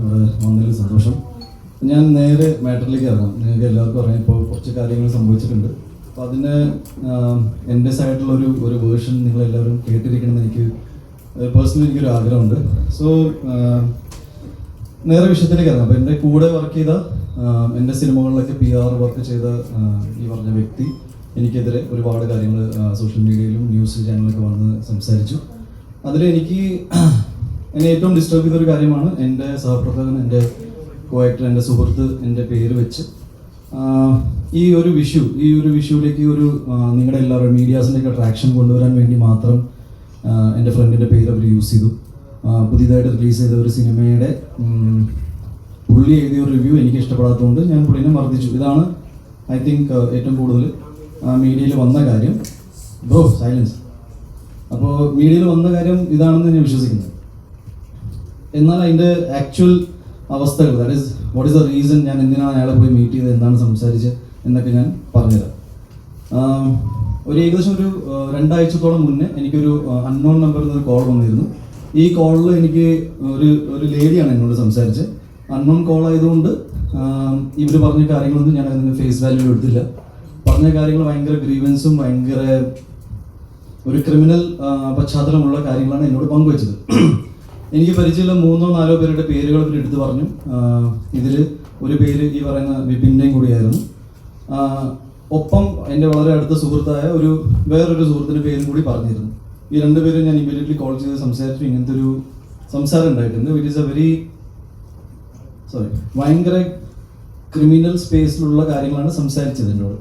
വന്നതിൽ സന്തോഷം. ഞാൻ നേരെ മാറ്ററിലേക്ക് ഇറങ്ങാം. നിങ്ങൾക്ക് എല്ലാവർക്കും അറിയാം ഇപ്പോൾ കുറച്ച് കാര്യങ്ങൾ സംഭവിച്ചിട്ടുണ്ട്. അപ്പോൾ അതിന് എന്റെ സൈഡിലുള്ള ഒരു ഒരു വേർഷൻ നിങ്ങളെല്ലാവരും കേട്ടിരിക്കണമെന്ന് എനിക്ക് പേഴ്സണലി എനിക്കൊരു ആഗ്രഹമുണ്ട്. സോ നേരെ വിഷയത്തിലേക്ക് ഇറങ്ങാം. അപ്പോൾ എന്റെ കൂടെ വർക്ക് ചെയ്ത എന്റെ സിനിമകളിലൊക്കെ പി ആർ വർക്ക് ചെയ്ത ഈ പറഞ്ഞ വ്യക്തി എനിക്കെതിരെ ഒരുപാട് കാര്യങ്ങൾ സോഷ്യൽ മീഡിയയിലും ന്യൂസ് ചാനലിലൊക്കെ വന്ന് സംസാരിച്ചു. അതിൽ എനിക്ക് എന്നെ ഏറ്റവും ഡിസ്റ്റർബ് ചെയ്തൊരു കാര്യമാണ് എന്റെ സഹപ്രവർത്തകൻ എന്റെ കോ ആക്ടർ എന്റെ സുഹൃത്ത് എന്റെ പേര് വെച്ച്. ഈ ഒരു വിഷു ഈ ഒരു വിഷുവിലേക്ക് ഒരു നിങ്ങളുടെ എല്ലാവരും മീഡിയാസിന്റെ ഒക്കെ ട്രാക്ഷൻ കൊണ്ടുവരാൻ വേണ്ടി മാത്രം എന്റെ ഫ്രണ്ടിന്റെ പേര് അവർ യൂസ് ചെയ്തു. പുതിയതായിട്ട് റിലീസ് ചെയ്ത ഒരു സിനിമയുടെ പുള്ളി എഴുതിയ ഒരു റിവ്യൂ എനിക്ക് ഇഷ്ടപ്പെടാത്തതുകൊണ്ട് ഞാൻ പുള്ളിനെ മർദ്ദിച്ചു. ഇതാണ് ഐ തിങ്ക് ഏറ്റവും കൂടുതൽ മീഡിയയിൽ വന്ന കാര്യം. ബ്രോ സൈലൻസ് അപ്പോൾ മീഡിയയിൽ വന്ന കാര്യം ഇതാണെന്ന് ഞാൻ വിശ്വസിക്കുന്നത് എന്നാൽ അതിന്റെ ആക്ച്വൽ അവസ്ഥകൾ. That is what is the reason ഞാൻ എന്തിനാണ് അയാളെ പോയി മീറ്റ് ചെയ്തത്? എന്താണ് സംസാരിച്ചത്? എന്നൊക്കെ ഞാൻ പറഞ്ഞുതരാം. ഒരു ഏകദേശം ഒരു രണ്ടാഴ്ചത്തോളം മുന്നേ എനിക്കൊരു അൺനോൺ നമ്പറിൽ നിന്ന് ഒരു കോൾ വന്നിരുന്നു. ഈ കോളിൽ എനിക്ക് ഒരു ഒരു ലേഡിയാണ് എന്നോട് സംസാരിച്ചത്. അൺനോൺ കോൾ ആയതുകൊണ്ട് ഇവർ പറഞ്ഞ കാര്യങ്ങളൊന്നും ഞാൻ അതിന് ഫേസ് വാല്യൂ എടുത്തില്ല. പറഞ്ഞ കാര്യങ്ങൾ ഭയങ്കര ഗ്രീവൻസും ഭയങ്കര ഒരു ക്രിമിനൽ പശ്ചാത്തലമുള്ള കാര്യങ്ങളാണ് എന്നോട് പങ്കുവച്ചത്. എനിക്ക് പരിചയമുള്ള മൂന്നോ നാലോ പേരുടെ പേരുകൾ ഇവർ എടുത്തു പറഞ്ഞു. ഇതിൽ ഒരു പേര് ഈ പറയുന്ന വിപിന്റെയും കൂടിയായിരുന്നു. ഒപ്പം എന്റെ വളരെ അടുത്ത സുഹൃത്തായ ഒരു വേറൊരു സുഹൃത്തിന്റെ പേരും കൂടി പറഞ്ഞിരുന്നു. ഈ രണ്ടുപേരും ഞാൻ ഇമ്മീഡിയറ്റ്ലി കോൾ ചെയ്ത് സംസാരിച്ചു. ഇങ്ങനത്തെ ഒരു സംസാരം ഉണ്ടായിട്ടുണ്ട്. With is a very sorry ഭയങ്കര ക്രിമിനൽ സ്പേസിലുള്ള കാര്യങ്ങളാണ് സംസാരിച്ചത് എന്നോട്.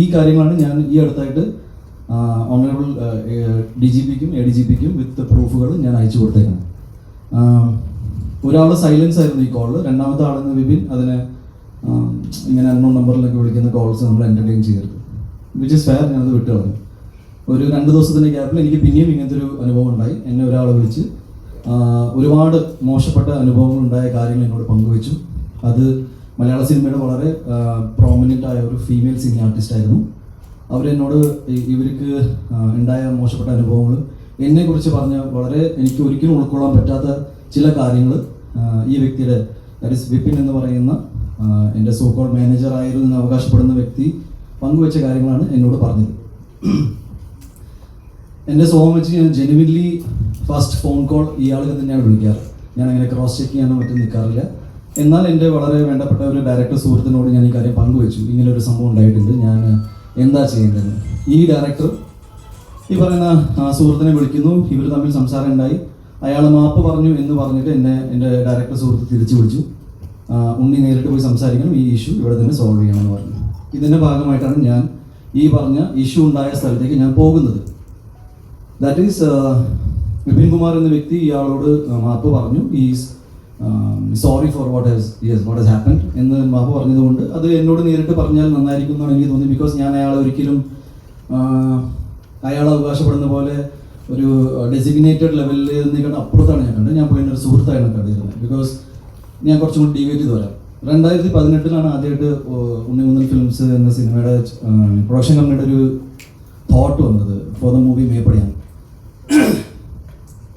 ഈ കാര്യങ്ങളാണ് ഞാൻ ഈ അടുത്തായിട്ട് ഓണറബിൾ ഡി ജി പിക്കും എ ഡി ജി പിക്കും വിത്ത് പ്രൂഫുകൾ ഞാൻ അയച്ചു കൊടുത്തേക്കണം ഒരാൾ സൈലൻസ് ആയിരുന്നു ഈ കോൾ രണ്ടാമത്തെ ആളെന്ന് വിപിൻ അതിനെ ഇങ്ങനെ അൺനോൺ നമ്പറിലൊക്കെ വിളിക്കുന്ന കോൾസ് നമ്മൾ എന്റർടൈൻ ചെയ്യരുത്. വിച്ച് ഇസ് ഫെയർ ഞാനത് വിട്ടു കളഞ്ഞു. ഒരു രണ്ട് ദിവസത്തിന്റെ ഗ്യാപ്പിൽ എനിക്ക് പിന്നെയും ഇങ്ങനത്തെ ഒരു അനുഭവം ഉണ്ടായി. എന്നെ ഒരാൾ വിളിച്ച് ഒരുപാട് മോശപ്പെട്ട അനുഭവങ്ങൾ ഉണ്ടായ കാര്യങ്ങൾ എന്നോട് പങ്കുവച്ചു. അത് മലയാള സിനിമയുടെ വളരെ പ്രോമിനന്റ് ആയ ഒരു ഫീമെയിൽ സിനിമ ആർട്ടിസ്റ്റ് ആയിരുന്നു. അവരെന്നോട് ഇവർക്ക് ഉണ്ടായ മോശപ്പെട്ട അനുഭവങ്ങൾ എന്നെക്കുറിച്ച് പറഞ്ഞ വളരെ എനിക്ക് ഒരിക്കലും ഉൾക്കൊള്ളാൻ പറ്റാത്ത ചില കാര്യങ്ങൾ ഈ വ്യക്തിയുടെ ദാറ്റ് ഇസ് വിപിൻ എന്ന് പറയുന്ന എന്റെ സോക്കോൾ മാനേജർ ആയിരുന്നു അവകാശപ്പെടുന്ന വ്യക്തി പങ്കുവച്ച കാര്യങ്ങളാണ് എന്നോട് പറഞ്ഞത്. എന്റെ സ്വഭാവം വെച്ച് ഞാൻ ജെനുവിൻലി ഫസ്റ്റ് ഫോൺ കോൾ ഇയാൾക്ക് തന്നെയാണ് വിളിക്കാറ്. ഞാൻ അങ്ങനെ ക്രോസ് ചെക്ക് ചെയ്യാനോ മറ്റും നിൽക്കാറില്ല. എന്നാൽ എന്റെ വളരെ വേണ്ടപ്പെട്ട ഒരു ഡയറക്ടർ സുഹൃത്തിനോട് ഞാൻ ഈ കാര്യം പങ്കുവെച്ചു. ഇങ്ങനെ ഒരു സംഭവം ഉണ്ടായിട്ടുണ്ട്. ഞാൻ എന്താ ചെയ്യേണ്ടത്? ഈ ഡയറക്ടർ ഈ പറയുന്ന സുഹൃത്തിനെ വിളിക്കുന്നു. ഇവർ തമ്മിൽ സംസാരം ഉണ്ടായി. അയാൾ മാപ്പ് പറഞ്ഞു എന്ന് പറഞ്ഞിട്ട് എന്നെ എന്റെ ഡയറക്ടർ സുഹൃത്ത് തിരിച്ചു വിളിച്ചു. ഉണ്ണി നേരിട്ട് പോയി സംസാരിക്കണം. ഈ ഇഷ്യൂ ഇവിടെ തന്നെ സോൾവ് ചെയ്യണം എന്ന് പറഞ്ഞു. ഇതിന്റെ ഭാഗമായിട്ടാണ് ഞാൻ ഈ പറഞ്ഞ ഇഷ്യൂ ഉണ്ടായ സ്ഥലത്തേക്ക് ഞാൻ പോകുന്നത്. ദാറ്റ് ഈസ് വിപിൻ കുമാർ എന്ന വ്യക്തി ഇയാളോട് മാപ്പ് പറഞ്ഞു. Is sorry for what has yes what has happen എന്ന് മാപ്പ് പറഞ്ഞതുകൊണ്ട് അത് എന്നോട് നേരിട്ട് പറഞ്ഞാൽ നന്നായിരിക്കും എന്നാണ് എനിക്ക് തോന്നി ബിക്കോസ് ഞാൻ അയാളെ ഒരിക്കലും അയാൾ അവകാശപ്പെടുന്ന പോലെ ഒരു ഡെസിഗ്നേറ്റഡ് ലെവലിൽ നിന്നേക്കാൾ അപ്പുറത്താണ് ഞാൻ കണ്ടത്. ഞാൻ പോയി ഒരു സുഹൃത്തായിരുന്നു കണ്ടിരുന്നത് ബിക്കോസ് ഞാൻ കുറച്ചും കൂടി ഡിവേറ്റ് ചെയ്ത് വരാം. രണ്ടായിരത്തി പതിനെട്ടിലാണ് ആദ്യമായിട്ട് ഉണ്ണിമുന്നൽ ഫിലിംസ് എന്ന സിനിമയുടെ പ്രൊഡക്ഷൻ കമ്പനിയുടെ ഒരു തോട്ട് വന്നത് ഫോർ ദ മൂവി മേപ്പടിയാൻ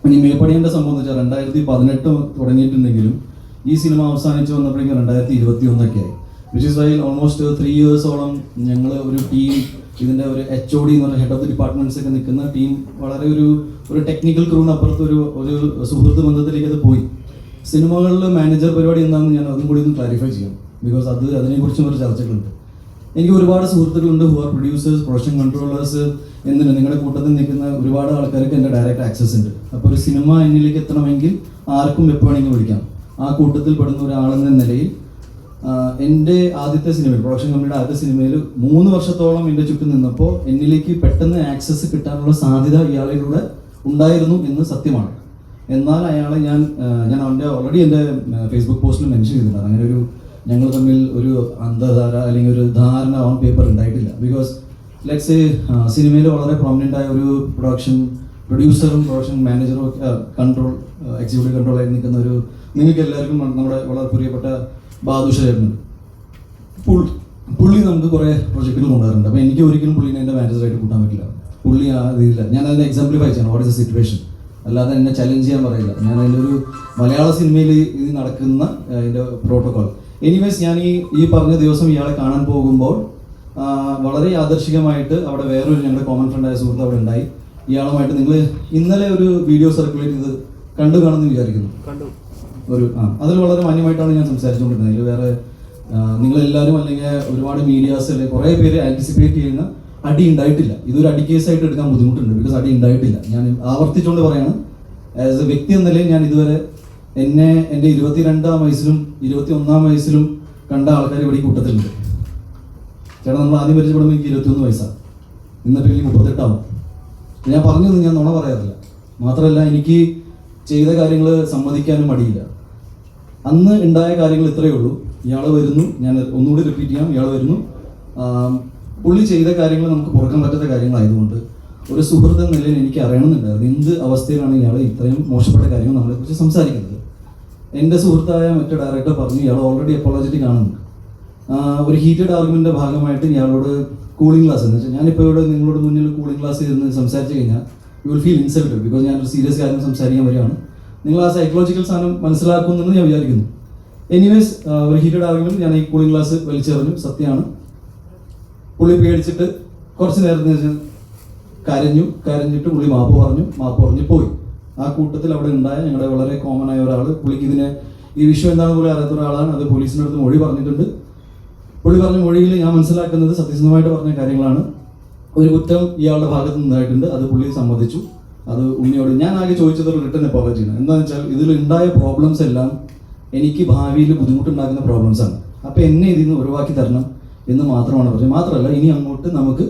ഇനി മേപ്പടിയന്റെ സംഭവം വെച്ചാൽ രണ്ടായിരത്തി പതിനെട്ട് തുടങ്ങിയിട്ടുണ്ടെങ്കിലും ഈ സിനിമ അവസാനിച്ച് വന്നപ്പോഴേക്കും രണ്ടായിരത്തി ഇരുപത്തി ഒന്നൊക്കെ ആയി which is why almost three ഇയേഴ്സോളം ഞങ്ങൾ ഒരു ടീം ഇതിന്റെ ഒരു എച്ച് ഒ ഡി എന്ന് പറഞ്ഞ ഹെഡ് ഓഫ് ദി ഡിപ്പാർട്ട്മെന്റ്സ് ഒക്കെ നിൽക്കുന്ന ടീം വളരെ ഒരു ഒരു ടെക്നിക്കൽ ക്രൂവിനപ്പുറത്ത് ഒരു ഒരു സുഹൃത്ത് ബന്ധത്തിലേക്ക് അത് പോയി. സിനിമകളിൽ മാനേജർ പരിപാടി എന്താണെന്ന് ഞാൻ അതും കൂടി ഒന്ന് ക്ലാരിഫൈ ചെയ്യാം. ബിക്കോസ് അത് അതിനെക്കുറിച്ചും ഒരു ചർച്ചകളുണ്ട്. എനിക്ക് ഒരുപാട് സുഹൃത്തുക്കളുണ്ട് who are producers production controllers എന്തിന് നിങ്ങളുടെ കൂട്ടത്തിൽ നിൽക്കുന്ന ഒരുപാട് ആൾക്കാർക്ക് എന്റെ ഡയറക്റ്റ് ആക്സസ് ഉണ്ട്. അപ്പോൾ ഒരു സിനിമ എന്നിലേക്ക് എത്തണമെങ്കിൽ ആർക്കും എപ്പോഴെങ്കിലും വിളിക്കാം. ആ കൂട്ടത്തിൽ പെടുന്ന ഒരാളെന്ന നിലയിൽ എന്റെ ആദ്യത്തെ സിനിമയിൽ പ്രൊഡക്ഷൻ കമ്പനിയുടെ ആദ്യത്തെ സിനിമയിൽ മൂന്ന് വർഷത്തോളം എന്റെ ചുറ്റും നിന്നപ്പോൾ എന്നിലേക്ക് പെട്ടെന്ന് ആക്സസ് കിട്ടാനുള്ള സാധ്യത ഇയാളിലൂടെ ഉണ്ടായിരുന്നു എന്ന് സത്യമാണ്. എന്നാൽ അയാളെ ഞാൻ ഞാൻ അവന്റെ ഓൾറെഡി എന്റെ ഫേസ്ബുക്ക് പോസ്റ്റിൽ മെൻഷൻ ചെയ്തിട്ടുണ്ട്. അങ്ങനെ ഒരു ഞങ്ങൾ തമ്മിൽ ഒരു അന്തർധാര അല്ലെങ്കിൽ ഒരു ധാരണ ഓൺ പേപ്പർ ഉണ്ടായിട്ടില്ല. ബിക്കോസ് ലെറ്റ്സ് സിനിമയിൽ വളരെ പ്രോമിനന്റ് ആയ ഒരു പ്രൊഡക്ഷൻ പ്രൊഡ്യൂസറും പ്രൊഡക്ഷൻ മാനേജറും ഒക്കെ കൺട്രോൾ എക്സിക്യൂട്ടീവ് കൺട്രോൾ ആയി നിൽക്കുന്ന ഒരു നിങ്ങൾക്ക് എല്ലാവർക്കും നമ്മുടെ വളരെ പ്രിയപ്പെട്ട ബാദുഷായിരുന്നു. പുള്ളി നമുക്ക് കുറേ പ്രൊജക്റ്റുകൾ കൊണ്ടുവരുന്നുണ്ട് അപ്പോൾ എനിക്ക് ഒരിക്കലും പുള്ളിനെ എന്റെ മാനേജറായിട്ട് കൂട്ടാൻ പറ്റില്ല. പുള്ളി ആ രീതിയില്ല ഞാൻ അതിനെ എക്സാംപ്ലിഫൈ ചെയ്യണം വാട്ട് ഇസ് എ സിറ്റുവേഷൻ അല്ലാതെ എന്നെ ചലഞ്ച് ചെയ്യാൻ പറയില്ല. ഞാൻ അതിന്റെ ഒരു മലയാള സിനിമയിൽ ഇത് നടക്കുന്ന അതിന്റെ പ്രോട്ടോകോൾ എനിവേസ് ഞാൻ ഈ ഈ പറഞ്ഞ ദിവസം ഇയാളെ കാണാൻ പോകുമ്പോൾ വളരെ ആദർശികമായിട്ട് അവിടെ വേറൊരു ഞങ്ങളുടെ കോമൺ ഫ്രണ്ടായ സുഹൃത്ത് അവിടെ ഉണ്ടായി. ഇയാളുമായിട്ട് നിങ്ങൾ ഇന്നലെ ഒരു വീഡിയോ സർക്കുലേറ്റ് ചെയ്ത് കണ്ടു കാണുമെന്ന് വിചാരിക്കുന്നു. കണ്ടു. ഒരു ആ അതിൽ വളരെ മാന്യമായിട്ടാണ് ഞാൻ സംസാരിച്ചുകൊണ്ടിരുന്നത്. അതിൽ വേറെ നിങ്ങളെല്ലാവരും അല്ലെങ്കിൽ ഒരുപാട് മീഡിയാസ് അല്ലെങ്കിൽ കുറേ പേര് ആന്റിസിപ്പേറ്റ് ചെയ്യുന്ന അടി ഉണ്ടായിട്ടില്ല. ഇതൊരു അടി കേസായിട്ട് എടുക്കാൻ ബുദ്ധിമുട്ടുണ്ട് ബിക്കോസ് അടി ഉണ്ടായിട്ടില്ല. ഞാൻ ആവർത്തിച്ചുകൊണ്ട് പറയാണ് ആസ് എ വ്യക്തി എന്ന നിലയിൽ ഞാൻ ഇതുവരെ എന്നെ എന്റെ ഇരുപത്തിരണ്ടാം വയസ്സിലും ഇരുപത്തി ഒന്നാം വയസ്സിലും കണ്ട ആൾക്കാർ ഇവിടെ കൂട്ടത്തിലുണ്ട്. ചേട്ടാ നമ്മൾ ആദ്യം പരിചയപ്പെടുമ്പോൾ എനിക്ക് ഇരുപത്തിയൊന്ന് വയസ്സാണ് ഇന്നിപ്പോൾ എനിക്ക് മുപ്പത്തെട്ടാവും. ഞാൻ പറഞ്ഞു ഞാൻ നുണ പറയാറില്ല. മാത്രമല്ല എനിക്ക് ചെയ്ത കാര്യങ്ങൾ സമ്മതിക്കാനും മടിയില്ല. അന്ന് ഉണ്ടായ കാര്യങ്ങൾ ഇത്രയേ ഉള്ളൂ. ഇയാൾ വരുന്നു. ഞാൻ ഒന്നുകൂടി റിപ്പീറ്റ് ചെയ്യാം. ഇയാൾ വരുന്നു. പുള്ളി ചെയ്ത കാര്യങ്ങൾ നമുക്ക് പുറക്കാൻ പറ്റാത്ത കാര്യങ്ങളായതുകൊണ്ട് ഒരു സുഹൃത്ത് എന്ന നിലയിൽ എനിക്ക് അറിയണമെന്നുണ്ടായിരുന്നു. എന്ത് അവസ്ഥയിലാണ് ഇയാൾ ഇത്രയും മോശപ്പെട്ട കാര്യങ്ങൾ നമ്മളെക്കുറിച്ച് സംസാരിക്കുന്നത്? എന്റെ സുഹൃത്തായ മറ്റു ഡയറക്ടർ പറഞ്ഞു ഇയാൾ ഓൾറെഡി അപ്പോളജറ്റിക് ആണെന്ന്. ഒരു ഹീറ്റഡ് ആർഗ്യുമെന്റെ ഭാഗമായിട്ട് ഇയാളോട് കൂളിംഗ് ക്ലാസ് എന്ന് വെച്ചാൽ ഞാനിപ്പോൾ ഇവിടെ നിങ്ങളോട് മുന്നിൽ കൂളിംഗ് ക്ലാസ് ഇരുന്ന് സംസാരിച്ചു കഴിഞ്ഞാൽ you will feel insulted because ഞാനൊരു സീരിയസ് കാര്യം സംസാരിക്കാൻ വരികയാണ്. നിങ്ങൾ ആ സൈക്കോളജിക്കൽ സാധനം മനസ്സിലാക്കുന്നെന്ന് ഞാൻ വിചാരിക്കുന്നു. എനിവേസ് ഒരു ഹീറ്റഡ് ആർഗ്യുമെന്റ് ഞാൻ ഈ കൂളിംഗ് ഗ്ലാസ് വലിച്ചെറിഞ്ഞു. സത്യമാണ്. പുള്ളി പേടിച്ചിട്ട് കുറച്ച് നേരത്തിന് ശേഷം കരഞ്ഞു കരഞ്ഞിട്ട് പുള്ളി മാപ്പ് പറഞ്ഞു മാപ്പ് പറഞ്ഞു പോയി. ആ കൂട്ടത്തിൽ അവിടെ ഉണ്ടായ ഞങ്ങളുടെ വളരെ കോമൺ ആയ ഒരാൾ പുള്ളിക്ക് ഇതിനെ ഈ വിഷയം എന്താണെന്ന് പോലും അറിയാത്ത ഒരാളാണ്. അത് പോലീസിന്റെ അടുത്ത് മൊഴി പറഞ്ഞിട്ടുണ്ട്. പുള്ളി പറഞ്ഞ മൊഴിയിൽ ഞാൻ മനസ്സിലാക്കുന്നത് സത്യസന്ധമായിട്ട് പറഞ്ഞ കാര്യങ്ങളാണ്. ഒരു കുറ്റം ഇയാളുടെ ഭാഗത്ത് നിന്നായിട്ടുണ്ട്. അത് പുള്ളി സമ്മതിച്ചു. അത് ഉണ്ണിയോട് ഞാൻ ആകെ ചോദിച്ചത് ഒരു റിട്ടേൺ അപ്പോളജിയാണ് എന്താണെന്ന് വെച്ചാൽ ഇതിൽ ഉണ്ടായ പ്രോബ്ലംസ് എല്ലാം എനിക്ക് ഭാവിയിൽ ബുദ്ധിമുട്ടുണ്ടാക്കുന്ന പ്രോബ്ലംസ് ആണ്. അപ്പോൾ എന്നെ ഇതിൽ നിന്ന് ഒഴിവാക്കി തരണം എന്ന് മാത്രമാണ് പറഞ്ഞത്. മാത്രമല്ല ഇനി അങ്ങോട്ട് നമുക്ക്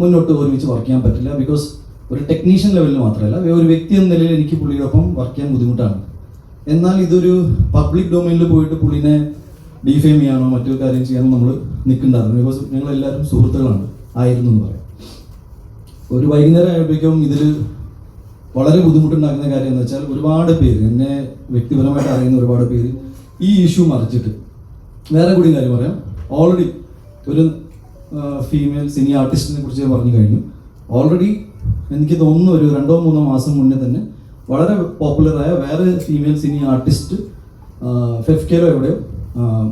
മുന്നോട്ട് ഒരുമിച്ച് വർക്ക് ചെയ്യാൻ പറ്റില്ല. ബിക്കോസ് ഒരു ടെക്നീഷ്യൻ ലെവലിൽ മാത്രമല്ല ഒരു വ്യക്തി എന്ന നിലയിൽ എനിക്ക് പുള്ളിയോടൊപ്പം വർക്ക് ചെയ്യാൻ ബുദ്ധിമുട്ടാണ്. എന്നാൽ ഇതൊരു പബ്ലിക് ഡൊമൈനിൽ പോയിട്ട് പുള്ളിനെ ഡിഫെയിം ചെയ്യാനോ മറ്റൊരു കാര്യം ചെയ്യാനോ നമ്മൾ നിൽക്കുന്നുണ്ടായിരുന്നു. ബിക്കോസ് ഞങ്ങളെല്ലാവരും സുഹൃത്തുക്കളാണ്. ആയിരുന്നു എന്ന് പറയാം. ഒരു വൈകുന്നേരം ആയപ്പോഴേക്കും ഇതിൽ വളരെ ബുദ്ധിമുട്ടുണ്ടാക്കുന്ന കാര്യം എന്ന് വെച്ചാൽ ഒരുപാട് പേര് എന്നെ വ്യക്തിപരമായിട്ട് അറിയുന്ന ഒരുപാട് പേര് ഈ ഇഷ്യൂ മറിച്ചിട്ട്. വേറെ കൂടി കാര്യം പറയാം. ഓൾറെഡി ഒരു ഫീമെയിൽ സിനി ആർട്ടിസ്റ്റിനെ കുറിച്ച് ഞാൻ പറഞ്ഞു കഴിഞ്ഞു. ഓൾറെഡി എനിക്ക് തോന്നുന്നു ഒരു രണ്ടോ മൂന്നോ മാസം മുന്നേ തന്നെ വളരെ പോപ്പുലറായ വേറെ ഫീമെയിൽ സിനി ആർട്ടിസ്റ്റ് ഫെഫ്കേലോ എവിടെയോ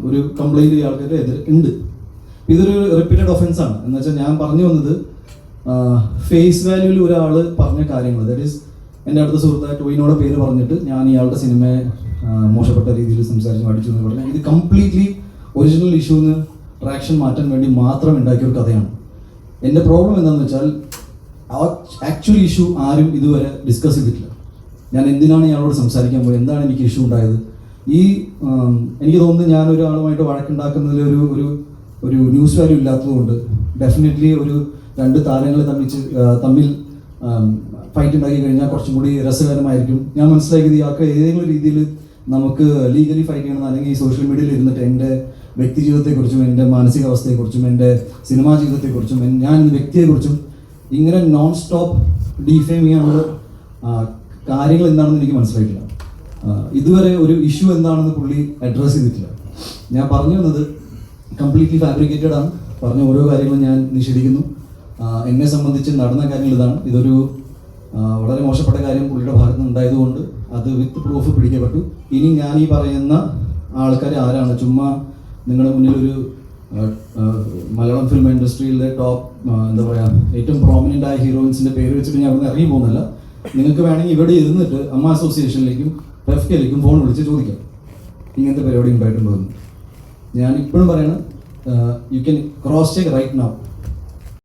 ഒരു കംപ്ലൈന്റ് ആൾക്കാരുടെ എതിരെ ഉണ്ട്. ഇതൊരു റിപ്പീറ്റഡ് ഒഫൻസാണ് എന്ന് വെച്ചാൽ ഞാൻ പറഞ്ഞു വന്നത് ഫേസ് വാല്യൂവിൽ ഒരാൾ പറഞ്ഞ കാര്യങ്ങൾ ദാറ്റ് ഈസ് എന്റെ അടുത്ത സുഹൃത്തായ ടോയിനോടെ പേര് പറഞ്ഞിട്ട് ഞാൻ ഇയാളുടെ സിനിമയെ മോശപ്പെട്ട രീതിയിൽ സംസാരിച്ച് അടിച്ചു എന്ന് പറഞ്ഞാൽ ഇത് കംപ്ലീറ്റ്ലി ഒറിജിനൽ ഇഷ്യൂന്ന് ട്രാക്ഷൻ മാറ്റാൻ വേണ്ടി മാത്രം ഉണ്ടാക്കിയ ഒരു കഥയാണ്. എന്റെ പ്രോബ്ലം എന്താണെന്ന് വെച്ചാൽ ആക്ച്വൽ ഇഷ്യൂ ആരും ഇതുവരെ ഡിസ്കസ് ചെയ്തിട്ടില്ല. ഞാൻ എന്തിനാണ് ഇയാളോട് സംസാരിക്കാൻ പോയത്? എന്താണ് എനിക്ക് ഇഷ്യൂ ഉണ്ടായത്? ഈ എനിക്ക് തോന്നുന്നു ഞാൻ ഒരാളുമായിട്ട് വഴക്കുണ്ടാക്കുന്നതിൽ ഒരു ഒരു ഒരു ന്യൂസ് വാല്യൂ ഇല്ലാത്തതുകൊണ്ട് ഡെഫിനറ്റ്ലി ഒരു രണ്ട് താരങ്ങൾ തമ്മിൽ തമ്മിൽ ഫൈറ്റ് ഉണ്ടാക്കി കഴിഞ്ഞാൽ കുറച്ചും കൂടി രസകരമായിരിക്കും. ഞാൻ മനസ്സിലാക്കിയത് ഇയാൾക്ക് ഏതെങ്കിലും രീതിയിൽ നമുക്ക് ലീഗലി ഫൈറ്റ് ചെയ്യണം അല്ലെങ്കിൽ സോഷ്യൽ മീഡിയയിൽ ഇരുന്നിട്ട് എന്റെ വ്യക്തി ജീവിതത്തെക്കുറിച്ചും എന്റെ മാനസികാവസ്ഥയെക്കുറിച്ചും എന്റെ സിനിമാ ജീവിതത്തെക്കുറിച്ചും ഞാൻ വ്യക്തിയെക്കുറിച്ചും ഇങ്ങനെ നോൺ സ്റ്റോപ്പ് ഡീഫെയിം ചെയ്യാനുള്ള കാര്യങ്ങൾ എന്താണെന്ന് എനിക്ക് മനസ്സിലായിട്ടില്ല. ഇതുവരെ ഒരു ഇഷ്യൂ എന്താണെന്ന് പുള്ളി അഡ്രസ്സ് ചെയ്തിട്ടില്ല. ഞാൻ പറഞ്ഞു വന്നത് കംപ്ലീറ്റ്ലി ഫാബ്രിക്കേറ്റഡ് ആണ്. പറഞ്ഞ ഓരോ കാര്യങ്ങളും ഞാൻ നിഷേധിക്കുന്നു. എന്നെ സംബന്ധിച്ച് നടന്ന കാര്യങ്ങൾ ഇതാണ്. ഇതൊരു വളരെ മോശപ്പെട്ട കാര്യം പുള്ളിയുടെ ഭാഗത്ത് ഉണ്ടായതുകൊണ്ട് അത് വിത്ത് പ്രൂഫ് പിടിക്കപ്പെട്ടു. ഇനി ഞാൻ ഈ പറയുന്ന ആൾക്കാർ ആരാണ്? ചുമ്മാ നിങ്ങളുടെ മുന്നിൽ ഒരു മലയാളം ഫിലിം ഇൻഡസ്ട്രിയിലെ ടോപ്പ് എന്താ പറയുക ഏറ്റവും പ്രോമിനന്റ് ആയ ഹീറോയിൻസിന്റെ പേര് വെച്ചിട്ട് ഞാൻ അവിടെ ഇറങ്ങി പോകുന്നില്ല നിങ്ങൾക്ക് വേണമെങ്കിൽ ഇവിടെ ഇരുന്നിട്ട് അമ്മ അസോസിയേഷനിലേക്കും ഫെഫ്കയിലേക്കും ഫോൺ വിളിച്ച് ചോദിക്കാം. ഇങ്ങനത്തെ പരിപാടി ഉണ്ടായിട്ടുണ്ടോ ഞാൻ ഇപ്പോഴും പറയണം you can cross check right now